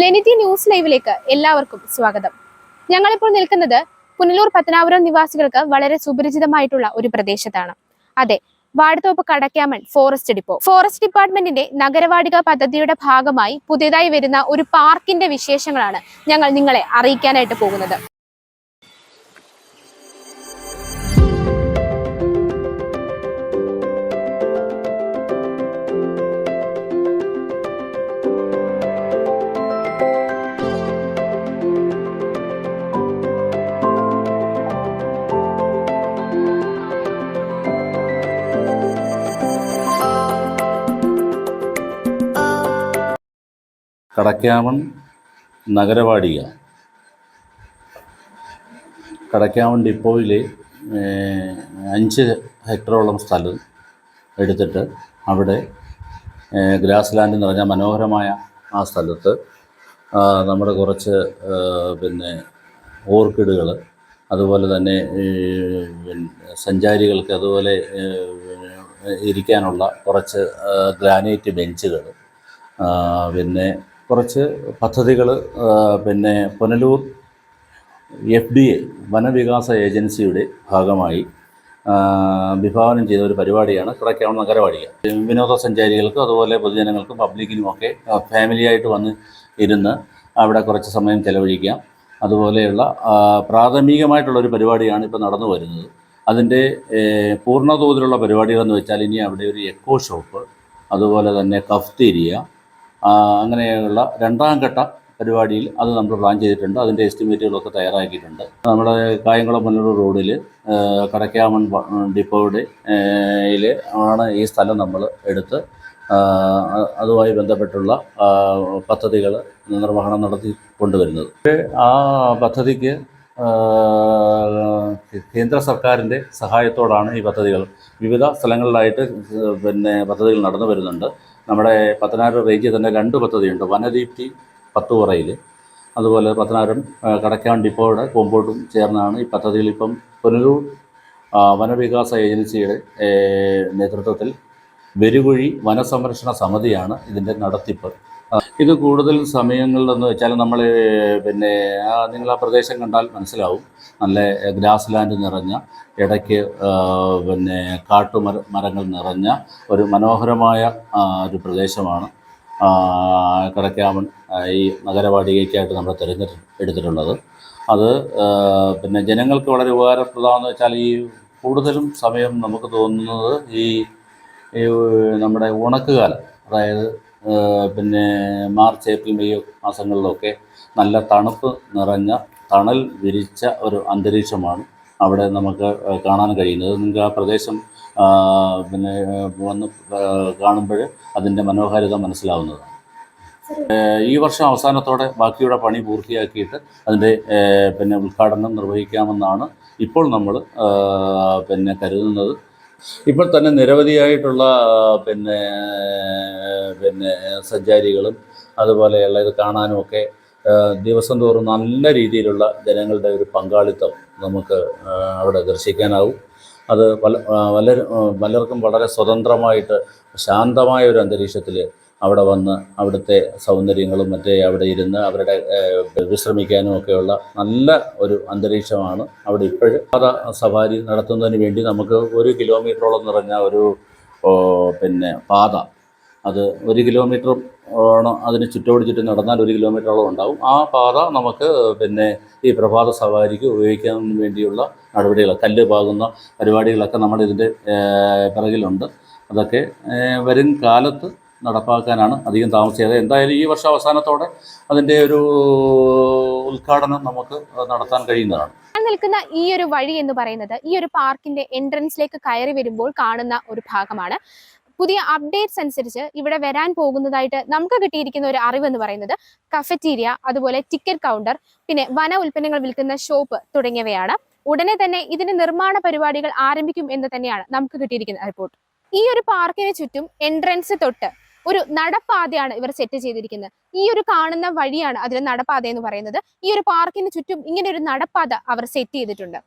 ലെനിറ്റി news ലൈവിലേക്ക് എല്ലാവർക്കും സ്വാഗതം. ഞങ്ങളിപ്പോൾ നിൽക്കുന്നത് പുനലൂർ പത്തനാപുരം നിവാസികൾക്ക് വളരെ സുപരിചിതമായിട്ടുള്ള ഒരു പ്രദേശത്താണ്. അതെ Vazhathoppu Kadakkamon forest depot. Forest ഡിപ്പാർട്ട്മെന്റിന്റെ നഗരവാടിക പദ്ധതിയുടെ ഭാഗമായി പുതിയതായി വരുന്ന ഒരു പാർക്കിന്റെ വിശേഷങ്ങളാണ് ഞങ്ങൾ നിങ്ങളെ അറിയിക്കാനായിട്ട് പോകുന്നത്. കടക്കാമൺ നഗരവാടിക. കടക്കാമൺ ഡിപ്പോയിലെ അഞ്ച് ഹെക്ടറോളം സ്ഥലം എടുത്തിട്ട് അവിടെ ഗ്രാസ് ലാൻഡ് നിറഞ്ഞ മനോഹരമായ ആ സ്ഥലത്ത് നമ്മുടെ കുറച്ച് പിന്നെ ഓർക്കിഡുകൾ അതുപോലെ തന്നെ സഞ്ചാരികൾക്ക് അതുപോലെ ഇരിക്കാനുള്ള കുറച്ച് ഗ്രാനൈറ്റ് ബെഞ്ചുകൾ പിന്നെ കുറച്ച് പദ്ധതികൾ പിന്നെ Punalur F D A Vanavikasa ഏജൻസിയുടെ ഭാഗമായി വിഭാവനം ചെയ്ത ഒരു പരിപാടിയാണ് കിടക്കാവുന്ന നഗരവാടിക. വിനോദസഞ്ചാരികൾക്കും അതുപോലെ പൊതുജനങ്ങൾക്കും പബ്ലിക്കിനും ഒക്കെ ആ, ഫാമിലിയായിട്ട് വന്ന് ഇരുന്ന് അവിടെ കുറച്ച് സമയം ചെലവഴിക്കാം. അതുപോലെയുള്ള പ്രാഥമികമായിട്ടുള്ളൊരു പരിപാടിയാണ് ഇപ്പോൾ നടന്നു വരുന്നത്. അതിന്റെ പൂർണതോതിലുള്ള പരിപാടികളെന്ന് വെച്ചാൽ ഇനി അവിടെ ഒരു എക്കോ ഷോപ്പ് അതുപോലെ തന്നെ കഫ്തീരിയ അങ്ങനെയുള്ള രണ്ടാം ഘട്ട പരിപാടിയിൽ അത് നമ്മൾ പ്ലാൻ ചെയ്തിട്ടുണ്ട്. അതിന്റെ എസ്റ്റിമേറ്റുകളൊക്കെ തയ്യാറാക്കിയിട്ടുണ്ട്. നമ്മുടെ കായംകുളം പുനലൂർ റോഡിൽ കടക്കാമൺ ഡിപ്പോയുടെ ആണ് ഈ സ്ഥലം നമ്മൾ എടുത്ത് അതുമായി ബന്ധപ്പെട്ടുള്ള പദ്ധതികൾ നിർവഹണം നടത്തി കൊണ്ടുവരുന്നത്. ആ പദ്ധതിക്ക് കേന്ദ്ര സർക്കാരിന്റെ സഹായത്തോടാണ് ഈ പദ്ധതികൾ. വിവിധ സ്ഥലങ്ങളിലായിട്ട് പിന്നെ പദ്ധതികൾ നടന്നു വരുന്നുണ്ട്. നമ്മുടെ പത്തനാപുരം റേഞ്ചിൽ തന്നെ രണ്ട് പദ്ധതിയുണ്ട്. വനദീപ്തി പത്തുപുറയിൽ അതുപോലെ പത്തനാപുരം കടക്കാൻ ഡിപ്പോയുടെ കോമ്പൗണ്ടും ചേർന്നാണ് ഈ പദ്ധതികൾ ഇപ്പം പുനലൂർ വനവികാസ ഏജൻസിയുടെ നേതൃത്വത്തിൽ വെരുകുഴി വനസംരക്ഷണ സമിതിയാണ് ഇതിന്റെ നടത്തിപ്പ്. ഇത് കൂടുതൽ സമയങ്ങളിലെന്ന് വെച്ചാൽ നമ്മൾ പിന്നെ നിങ്ങൾ ആ പ്രദേശം കണ്ടാൽ മനസ്സിലാവും. നല്ല ഗ്രാസ് ലാൻഡ് നിറഞ്ഞ ഇടയ്ക്ക് പിന്നെ കാട്ടുമര മരങ്ങൾ നിറഞ്ഞ ഒരു മനോഹരമായ ഒരു പ്രദേശമാണ് കടക്കാമൺ ഈ നഗരവാടികയ്ക്കായിട്ട് നമ്മൾ തിരഞ്ഞെടു എടുത്തിട്ടുള്ളത്. അത് പിന്നെ ജനങ്ങൾക്ക് വളരെ ഉപകാരപ്രദമാണെന്ന് വെച്ചാൽ ഈ കൂടുതലും സമയം നമുക്ക് തോന്നുന്നത് ഈ നമ്മുടെ ഉണക്കുകാലം. അതായത് പിന്നെ മാർച്ച് ഏപ്രിൽ മെയ് മാസങ്ങളിലൊക്കെ നല്ല തണുപ്പ് നിറഞ്ഞ തണൽ വിരിച്ച ഒരു അന്തരീക്ഷമാണ് അവിടെ നമുക്ക് കാണാൻ കഴിയുന്നത്. നിങ്ങൾക്ക് ആ പ്രദേശം പിന്നെ വന്ന് കാണുമ്പോൾ അതിന്റെ മനോഹാരിത മനസ്സിലാവുന്നതാണ്. ഈ വർഷം അവസാനത്തോടെ ബാക്കിയുടെ പണി പൂർത്തിയാക്കിയിട്ട് അതിന്റെ പിന്നെ ഉദ്ഘാടനം നിർവഹിക്കാമെന്നാണ് ഇപ്പോൾ നമ്മൾ പിന്നെ കരുതുന്നത്. ഇപ്പോൾ തന്നെ നിരവധിയായിട്ടുള്ള പിന്നെ പിന്നെ സഞ്ചാരികളും അതുപോലെയുള്ള ഇത് കാണാനുമൊക്കെ ദിവസം തോറും നല്ല രീതിയിലുള്ള ജനങ്ങളുടെ ഒരു പങ്കാളിത്തം നമുക്ക് അവിടെ ദർശിക്കാനാവും. അത് പല ആ, പലരും പലർക്കും വളരെ സ്വതന്ത്രമായിട്ട് ശാന്തമായ ഒരു അന്തരീക്ഷത്തിൽ അവിടെ വന്ന് അവിടുത്തെ സൗന്ദര്യങ്ങളും മറ്റേ അവിടെ ഇരുന്ന് അവരുടെ വിശ്രമിക്കാനും ഒക്കെയുള്ള നല്ല ഒരു അന്തരീക്ഷമാണ് അവിടെ ഇപ്പോഴും. പാത സവാരി നടത്തുന്നതിന് വേണ്ടി നമുക്ക് ഒരു കിലോമീറ്ററോളം നിറഞ്ഞ ഒരു പിന്നെ പാത. അത് ഒരു കിലോമീറ്റർ ആണ് അതിന് ചുറ്റോട് ചുറ്റും നടന്നാൽ ഒരു കിലോമീറ്ററോളം ഉണ്ടാവും. ആ പാത നമുക്ക് പിന്നെ ഈ പ്രഭാത സവാരിക്ക് ഉപയോഗിക്കാൻ വേണ്ടിയുള്ള നടപടികൾ കല്ല് പാകുന്ന പരിപാടികളൊക്കെ നമ്മുടെ ഇതിന്റെ പിറകിലുണ്ട്. അതൊക്കെ വരും കാലത്ത് നടപ്പാക്കാനാണ് അധികം താമസിയാതെ. എന്തായാലും ഈ വർഷം അവസാനത്തോടെ അതിന്റെ ഒരു ഉദ്ഘാടനം നമുക്ക് നടത്താൻ കഴിയുന്നതാണ്. നിൽക്കുന്ന ഈ ഒരു വഴി എന്ന് പറയുന്നത് ഈ ഒരു പാർക്കിന്റെ എൻട്രൻസിലേക്ക് കയറി വരുമ്പോൾ കാണുന്ന ഒരു ഭാഗമാണ്. പുതിയ അപ്ഡേറ്റ്സ് അനുസരിച്ച് ഇവിടെ വരാൻ പോകുന്നതായിട്ട് നമുക്ക് കിട്ടിയിരിക്കുന്ന ഒരു അറിവ് എന്ന് പറയുന്നത് കഫറ്റീരിയ അതുപോലെ ടിക്കറ്റ് കൗണ്ടർ പിന്നെ വന ഉൽപ്പന്നങ്ങൾ വിൽക്കുന്ന ഷോപ്പ് തുടങ്ങിയവയാണ്. ഉടനെ തന്നെ ഇതിന്റെ നിർമ്മാണ പരിപാടികൾ ആരംഭിക്കും എന്ന് തന്നെയാണ് നമുക്ക് കിട്ടിയിരിക്കുന്ന റിപ്പോർട്ട് ഈ ഒരു പാർക്കിന് ചുറ്റും എൻട്രൻസ് തൊട്ട് ഒരു നടപ്പാതയാണ് ഇവർ സെറ്റ് ചെയ്തിരിക്കുന്നത്. ഈ ഒരു കാണുന്ന വഴിയാണ് അതിന് നടപ്പാത എന്ന് പറയുന്നത്. ഈ ഒരു പാർക്കിന് ചുറ്റും ഇങ്ങനെ ഒരു നടപ്പാത അവർ സെറ്റ് ചെയ്തിട്ടുണ്ട്.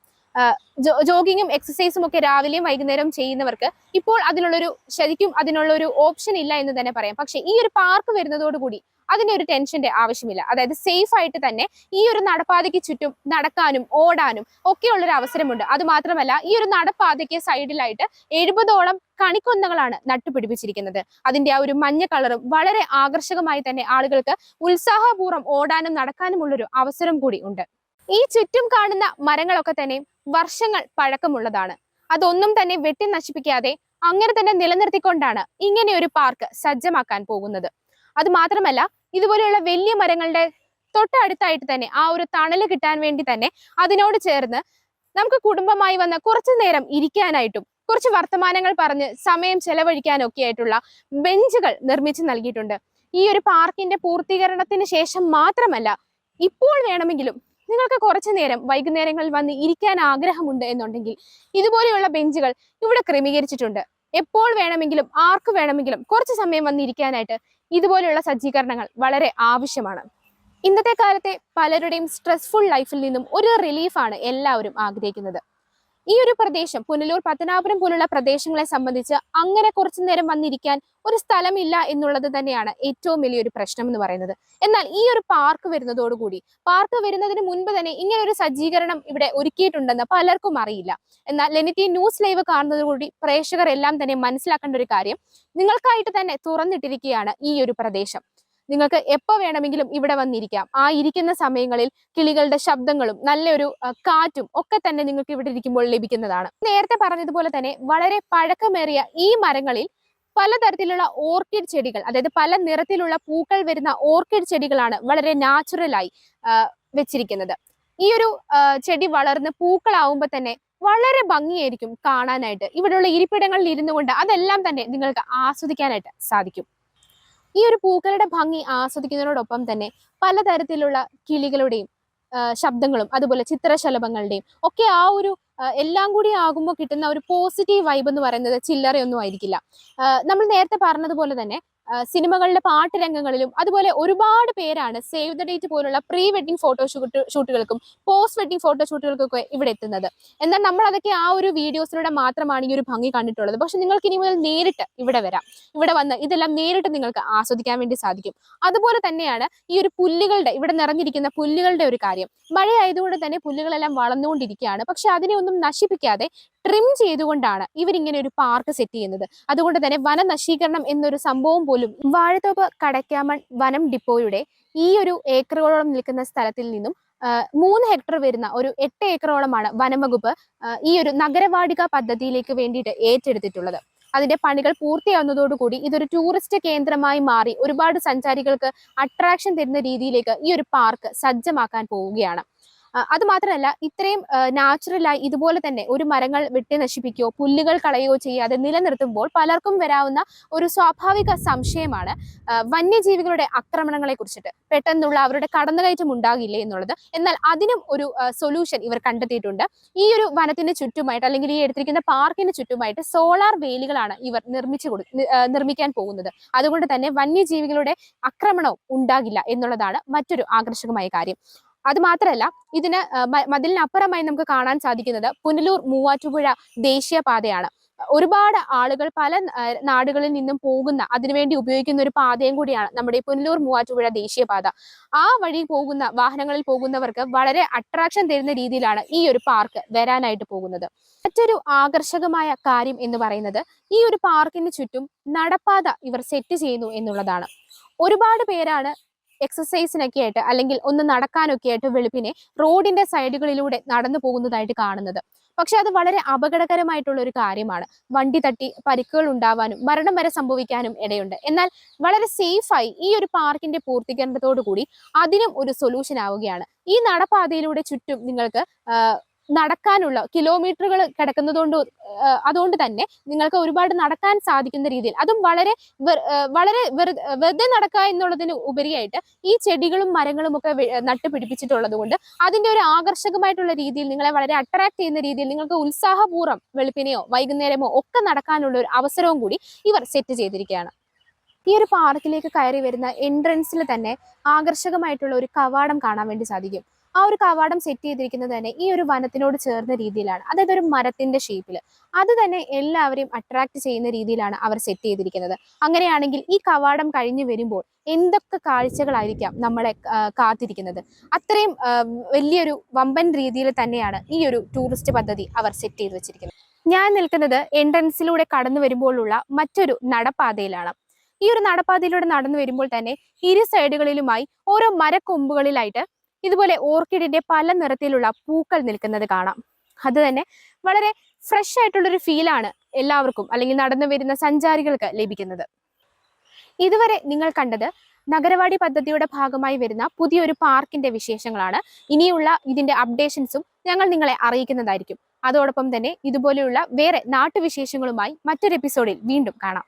ജോഗിങ്ങും എക്സസൈസും ഒക്കെ രാവിലെയും വൈകുന്നേരം ചെയ്യുന്നവർക്ക് ഇപ്പോൾ അതിനുള്ളൊരു ശരിക്കും അതിനുള്ളൊരു ഓപ്ഷൻ ഇല്ല എന്ന് തന്നെ പറയാം. പക്ഷേ ഈ ഒരു പാർക്ക് വരുന്നതോടുകൂടി അതിന്റെ ഒരു ടെൻഷന്റെ ആവശ്യമില്ല. അതായത് സേഫ് ആയിട്ട് തന്നെ ഈ ഒരു നടപ്പാതയ്ക്ക് ചുറ്റും നടക്കാനും ഓടാനും ഒക്കെയുള്ളൊരു അവസരമുണ്ട്. അത് മാത്രമല്ല ഈ ഒരു നടപ്പാതയ്ക്ക് സൈഡിലായിട്ട് എഴുപതോളം കണിക്കൊന്നകളാണ് നട്ടുപിടിപ്പിച്ചിരിക്കുന്നത്. അതിന്റെ ആ ഒരു മഞ്ഞ കളറും വളരെ ആകർഷകമായി തന്നെ ആളുകൾക്ക് ഉത്സാഹപൂർവം ഓടാനും നടക്കാനുമുള്ളൊരു അവസരം കൂടി ഉണ്ട്. ഈ ചുറ്റും കാണുന്ന മരങ്ങളൊക്കെ തന്നെ വർഷങ്ങൾ പഴക്കമുള്ളതാണ്. അതൊന്നും തന്നെ വെട്ടി നശിപ്പിക്കാതെ അങ്ങനെ തന്നെ നിലനിർത്തിക്കൊണ്ടാണ് ഇങ്ങനെ ഒരു പാർക്ക് സജ്ജമാക്കാൻ പോകുന്നത്. അത് മാത്രമല്ല ഇതുപോലെയുള്ള വലിയ മരങ്ങളുടെ തൊട്ടടുത്തായിട്ട് തന്നെ ആ ഒരു തണൽ കിട്ടാൻ വേണ്ടി തന്നെ അതിനോട് ചേർന്ന് നമുക്ക് കുടുംബമായി വന്ന കുറച്ചു നേരം ഇരിക്കാനായിട്ടും കുറച്ച് വർത്തമാനങ്ങൾ പറഞ്ഞ് സമയം ചെലവഴിക്കാനൊക്കെ ആയിട്ടുള്ള ബെഞ്ചുകൾ നിർമ്മിച്ചു നൽകിയിട്ടുണ്ട്. ഈ ഒരു പാർക്കിന്റെ പൂർത്തീകരണത്തിന് ശേഷം മാത്രമല്ല ഇപ്പോൾ വേണമെങ്കിലും നിങ്ങൾക്ക് കുറച്ചു നേരം വൈകുന്നേരങ്ങളിൽ വന്ന് ഇരിക്കാൻ ആഗ്രഹമുണ്ട് എന്നുണ്ടെങ്കിൽ ഇതുപോലെയുള്ള ബെഞ്ചുകൾ ഇവിടെ ക്രമീകരിച്ചിട്ടുണ്ട്. എപ്പോൾ വേണമെങ്കിലും ആർക്ക് വേണമെങ്കിലും കുറച്ച് സമയം വന്നിരിക്കാനായിട്ട് ഇതുപോലെയുള്ള സജ്ജീകരണങ്ങൾ വളരെ ആവശ്യമാണ്. ഇന്നത്തെ കാലത്തെ പലരുടെയും സ്ട്രെസ്ഫുൾ ലൈഫിൽ നിന്നും ഒരു റിലീഫാണ് എല്ലാവരും ആഗ്രഹിക്കുന്നത്. ഈ ഒരു പ്രദേശം പുനലൂർ പത്തനാപുരം പോലുള്ള പ്രദേശങ്ങളെ സംബന്ധിച്ച് അങ്ങനെ കുറച്ചു നേരം വന്നിരിക്കാൻ ഒരു സ്ഥലമില്ല എന്നുള്ളത് തന്നെയാണ് ഏറ്റവും വലിയൊരു പ്രശ്നം എന്ന് പറയുന്നത്. എന്നാൽ ഈ ഒരു പാർക്ക് വരുന്നതോടുകൂടി പാർക്ക് വരുന്നതിന് മുൻപ് തന്നെ ഇങ്ങനെ ഒരു സജ്ജീകരണം ഇവിടെ ഒരുക്കിയിട്ടുണ്ടെന്ന് പലർക്കും അറിയില്ല. എന്നാൽ ലെനിറ്റി ന്യൂസ് ലൈവ് കാണുന്നതോടുകൂടി പ്രേക്ഷകർ എല്ലാം തന്നെ മനസ്സിലാക്കേണ്ട ഒരു കാര്യം നിങ്ങൾക്കായിട്ട് തന്നെ തുറന്നിട്ടിരിക്കുകയാണ് ഈ ഒരു പ്രദേശം. നിങ്ങൾക്ക് എപ്പോൾ വേണമെങ്കിലും ഇവിടെ വന്നിരിക്കാം. ആ ഇരിക്കുന്ന സമയങ്ങളിൽ കിളികളുടെ ശബ്ദങ്ങളും നല്ലൊരു കാറ്റും ഒക്കെ തന്നെ നിങ്ങൾക്ക് ഇവിടെ ഇരിക്കുമ്പോൾ ലഭിക്കുന്നതാണ്. നേരത്തെ പറഞ്ഞതുപോലെ തന്നെ വളരെ പഴക്കമേറിയ ഈ മരങ്ങളിൽ പലതരത്തിലുള്ള ഓർക്കിഡ് ചെടികൾ അതായത് പല നിറത്തിലുള്ള പൂക്കൾ വരുന്ന ഓർക്കിഡ് ചെടികളാണ് വളരെ നാച്ചുറലായി വെച്ചിരിക്കുന്നത്. ഈ ഒരു ചെടി വളർന്ന് പൂക്കളാവുമ്പോൾ തന്നെ വളരെ ഭംഗിയായിരിക്കും കാണാനായിട്ട്. ഇവിടെയുള്ള ഇരിപ്പിടങ്ങളിൽ ഇരുന്നു കൊണ്ട് അതെല്ലാം തന്നെ നിങ്ങൾക്ക് ആസ്വദിക്കാനായിട്ട് സാധിക്കും. ഈ ഒരു പൂക്കളുടെ ഭംഗി ആസ്വദിക്കുന്നതിനോടൊപ്പം തന്നെ പലതരത്തിലുള്ള കിളികളുടെയും ശബ്ദങ്ങളും അതുപോലെ ചിത്രശലഭങ്ങളുടെയും ഒക്കെ ആ ഒരു എല്ലാം കൂടി ആകുമ്പോൾ കിട്ടുന്ന ഒരു പോസിറ്റീവ് വൈബ് എന്ന് പറയുന്നത് ചില്ലറയൊന്നും ആയിരിക്കില്ല. നമ്മൾ നേരത്തെ പറഞ്ഞതുപോലെ തന്നെ സിനിമകളിലെ പാട്ട് രംഗങ്ങളിലും അതുപോലെ ഒരുപാട് പേരാണ് സേവ് ദ ഡേറ്റ് പോലുള്ള പ്രീ വെഡിങ് ഫോട്ടോ ഷൂട്ട് ഷൂട്ടുകൾക്കും പോസ്റ്റ് വെഡിങ് ഫോട്ടോ ഷൂട്ടുകൾക്കൊക്കെ ഇവിടെ എത്തുന്നത്. എന്നാൽ നമ്മൾ അതൊക്കെ ആ ഒരു വീഡിയോസിലൂടെ മാത്രമാണ് ഈ ഒരു ഭംഗി കണ്ടിട്ടുള്ളത്. പക്ഷെ നിങ്ങൾക്ക് ഇനി മുതൽ നേരിട്ട് ഇവിടെ വരാം. ഇവിടെ വന്ന് ഇതെല്ലാം നേരിട്ട് നിങ്ങൾക്ക് ആസ്വദിക്കാൻ വേണ്ടി സാധിക്കും. അതുപോലെ തന്നെയാണ് ഈ ഒരു പുല്ലുകളുടെ ഇവിടെ നിറഞ്ഞിരിക്കുന്ന പുല്ലുകളുടെ ഒരു കാര്യം. മഴ ആയതുകൊണ്ട് തന്നെ പുല്ലുകളെല്ലാം വളർന്നുകൊണ്ടിരിക്കുകയാണ്. പക്ഷെ അതിനെ ഒന്നും നശിപ്പിക്കാതെ ട്രിം ചെയ്തുകൊണ്ടാണ് ഇവരിങ്ങനെ ഒരു പാർക്ക് സെറ്റ് ചെയ്യുന്നത്. അതുകൊണ്ട് തന്നെ വനനശീകരണം എന്നൊരു സംഭവം പോലും വാഴത്തോപ്പ് കടയ്ക്കാമൺ വനം ഡിപ്പോയുടെ ഈ ഒരു ഏക്കറുകളോളം നിൽക്കുന്ന സ്ഥലത്തിൽ നിന്നും മൂന്ന് ഹെക്ടർ വരുന്ന ഒരു എട്ട് ഏക്കറോളമാണ് വനം വകുപ്പ് ഈ ഒരു നഗരവാടിക പദ്ധതിയിലേക്ക് വേണ്ടിയിട്ട് ഏറ്റെടുത്തിട്ടുള്ളത്. അതിന്റെ പണികൾ പൂർത്തിയാവുന്നതോടുകൂടി ഇതൊരു ടൂറിസ്റ്റ് കേന്ദ്രമായി മാറി ഒരുപാട് സഞ്ചാരികൾക്ക് അട്രാക്ഷൻ തരുന്ന രീതിയിലേക്ക് ഈ ഒരു പാർക്ക് സജ്ജമാക്കാൻ പോവുകയാണ്. അത് മാത്രമല്ല ഇത്രയും നാച്ചുറലായി ഇതുപോലെ തന്നെ ഒരു മരങ്ങൾ വെട്ടി നശിപ്പിക്കുകയോ പുല്ലുകൾ കളയുകയോ ചെയ്യാതെ നിലനിർത്തുമ്പോൾ പലർക്കും വരാവുന്ന ഒരു സ്വാഭാവിക സംശയമാണ് വന്യജീവികളുടെ ആക്രമണങ്ങളെ കുറിച്ചിട്ട്. പെട്ടെന്നുള്ള അവരുടെ കടന്നുകയറ്റം ഉണ്ടാകില്ലേ എന്നുള്ളത്. എന്നാൽ അതിനും ഒരു സൊല്യൂഷൻ ഇവർ കണ്ടെത്തിയിട്ടുണ്ട്. ഈ ഒരു വനത്തിന് ചുറ്റുമായിട്ട് അല്ലെങ്കിൽ ഈ എടുത്തിരിക്കുന്ന പാർക്കിന് ചുറ്റുമായിട്ട് സോളാർ വേലികളാണ് ഇവർ നിർമ്മിച്ചു കൊടു നിർമ്മിക്കാൻ പോകുന്നത്. അതുകൊണ്ട് തന്നെ വന്യജീവികളുടെ ആക്രമണവും ഉണ്ടാകില്ല എന്നുള്ളതാണ് മറ്റൊരു ആകർഷകമായ കാര്യം. അത് മാത്രമല്ല ഇതിന് മതിലിനപ്പുറമായി നമുക്ക് കാണാൻ സാധിക്കുന്നത് പുനലൂർ മൂവാറ്റുപുഴ ദേശീയപാതയാണ്. ഒരുപാട് ആളുകൾ പല നാടുകളിൽ നിന്നും പോകുന്ന അതിനുവേണ്ടി ഉപയോഗിക്കുന്ന ഒരു പാതയും കൂടിയാണ് നമ്മുടെ പുനലൂർ മൂവാറ്റുപുഴ ദേശീയപാത. ആ വഴി പോകുന്ന വാഹനങ്ങളിൽ പോകുന്നവർക്ക് വളരെ അട്രാക്ഷൻ തരുന്ന രീതിയിലാണ് ഈ ഒരു പാർക്ക് വരാനായിട്ട് പോകുന്നത്. മറ്റൊരു ആകർഷകമായ കാര്യം എന്ന് പറയുന്നത് ഈ ഒരു പാർക്കിന് ചുറ്റും നടപ്പാത ഇവർ സെറ്റ് ചെയ്യുന്നു എന്നുള്ളതാണ്. ഒരുപാട് പേരാണ് എക്സസൈസിനൊക്കെ ആയിട്ട് അല്ലെങ്കിൽ ഒന്ന് നടക്കാനൊക്കെ ആയിട്ട് വെളുപ്പിനെ റോഡിന്റെ സൈഡുകളിലൂടെ നടന്നു പോകുന്നതായിട്ട് കാണുന്നത്. പക്ഷെ അത് വളരെ അപകടകരമായിട്ടുള്ള ഒരു കാര്യമാണ്. വണ്ടി തട്ടി പരിക്കുകൾ ഉണ്ടാവാനും മരണം വരെ സംഭവിക്കാനും ഇടയുണ്ട്. എന്നാൽ വളരെ സേഫായി ഈ ഒരു പാർക്കിന്റെ പൂർത്തീകരണത്തോടു കൂടി അതിനും ഒരു സൊല്യൂഷൻ ആവുകയാണ്. ഈ നടപ്പാതയിലൂടെ ചുറ്റും നിങ്ങൾക്ക് നടക്കാനുള്ള കിലോമീറ്ററുകൾ കിടക്കുന്നതുകൊണ്ട് അതുകൊണ്ട് തന്നെ നിങ്ങൾക്ക് ഒരുപാട് നടക്കാൻ സാധിക്കുന്ന രീതിയിൽ. അതും വളരെ വളരെ വെറു- വെറുതെ നടക്കുക എന്നുള്ളതിന് ഉപരിയായിട്ട് ഈ ചെടികളും മരങ്ങളും ഒക്കെ നട്ടുപിടിപ്പിച്ചിട്ടുള്ളത് നട്ട് പിടിപ്പിച്ചിട്ടുള്ളത് കൊണ്ട് അതിന്റെ ഒരു ആകർഷകമായിട്ടുള്ള രീതിയിൽ നിങ്ങളെ വളരെ അട്രാക്ട് ചെയ്യുന്ന രീതിയിൽ നിങ്ങൾക്ക് ഉത്സാഹപൂർവം വെളുപ്പിനെയോ വൈകുന്നേരമോ ഒക്കെ നടക്കാനുള്ള ഒരു അവസരവും കൂടി ഇവർ സെറ്റ് ചെയ്തിരിക്കുകയാണ്. ഈ ഒരു പാർക്കിലേക്ക് കയറി വരുന്ന എൻട്രൻസിൽ തന്നെ ആകർഷകമായിട്ടുള്ള ഒരു കവാടം കാണാൻ വേണ്ടി സാധിക്കും. ആ ഒരു കവാടം സെറ്റ് ചെയ്തിരിക്കുന്നത് തന്നെ ഈ ഒരു വനത്തിനോട് ചേർന്ന രീതിയിലാണ്. അതായത് ഒരു മരത്തിന്റെ ഷേപ്പിൽ അത് തന്നെ എല്ലാവരെയും അട്രാക്ട് ചെയ്യുന്ന രീതിയിലാണ് അവർ സെറ്റ് ചെയ്തിരിക്കുന്നത്. അങ്ങനെയാണെങ്കിൽ ഈ കവാടം കഴിഞ്ഞു വരുമ്പോൾ എന്തൊക്കെ കാഴ്ചകളായിരിക്കാം നമ്മളെ കാത്തിരിക്കുന്നത്? അത്രയും വലിയൊരു വമ്പൻ രീതിയിൽ തന്നെയാണ് ഈ ഒരു ടൂറിസ്റ്റ് പദ്ധതി അവർ സെറ്റ് ചെയ്ത് വെച്ചിരിക്കുന്നത്. ഞാൻ നിൽക്കുന്നത് എൻട്രൻസിലൂടെ കടന്നു വരുമ്പോഴുള്ള മറ്റൊരു നടപ്പാതയിലാണ്. ഈ ഒരു നടപ്പാതയിലൂടെ നടന്നു വരുമ്പോൾ തന്നെ ഇരു സൈഡുകളിലുമായി ഓരോ മരക്കൊമ്പുകളിലായിട്ട് ഇതുപോലെ ഓർക്കിഡിന്റെ പല നിറത്തിലുള്ള പൂക്കൾ നിൽക്കുന്നത് കാണാം. അത് തന്നെ വളരെ ഫ്രഷ് ആയിട്ടുള്ളൊരു ഫീലാണ് എല്ലാവർക്കും അല്ലെങ്കിൽ നടന്നു വരുന്ന സഞ്ചാരികൾക്ക് ലഭിക്കുന്നത്. ഇതുവരെ നിങ്ങൾ കണ്ടത് നഗരവാടി പദ്ധതിയുടെ ഭാഗമായി വരുന്ന പുതിയൊരു പാർക്കിന്റെ വിശേഷങ്ങളാണ്. ഇനിയുള്ള ഇതിന്റെ അപ്ഡേഷൻസും ഞങ്ങൾ നിങ്ങളെ അറിയിക്കുന്നതായിരിക്കും. അതോടൊപ്പം തന്നെ ഇതുപോലെയുള്ള വേറെ നാട്ടുവിശേഷങ്ങളുമായി മറ്റൊരു എപ്പിസോഡിൽ വീണ്ടും കാണാം.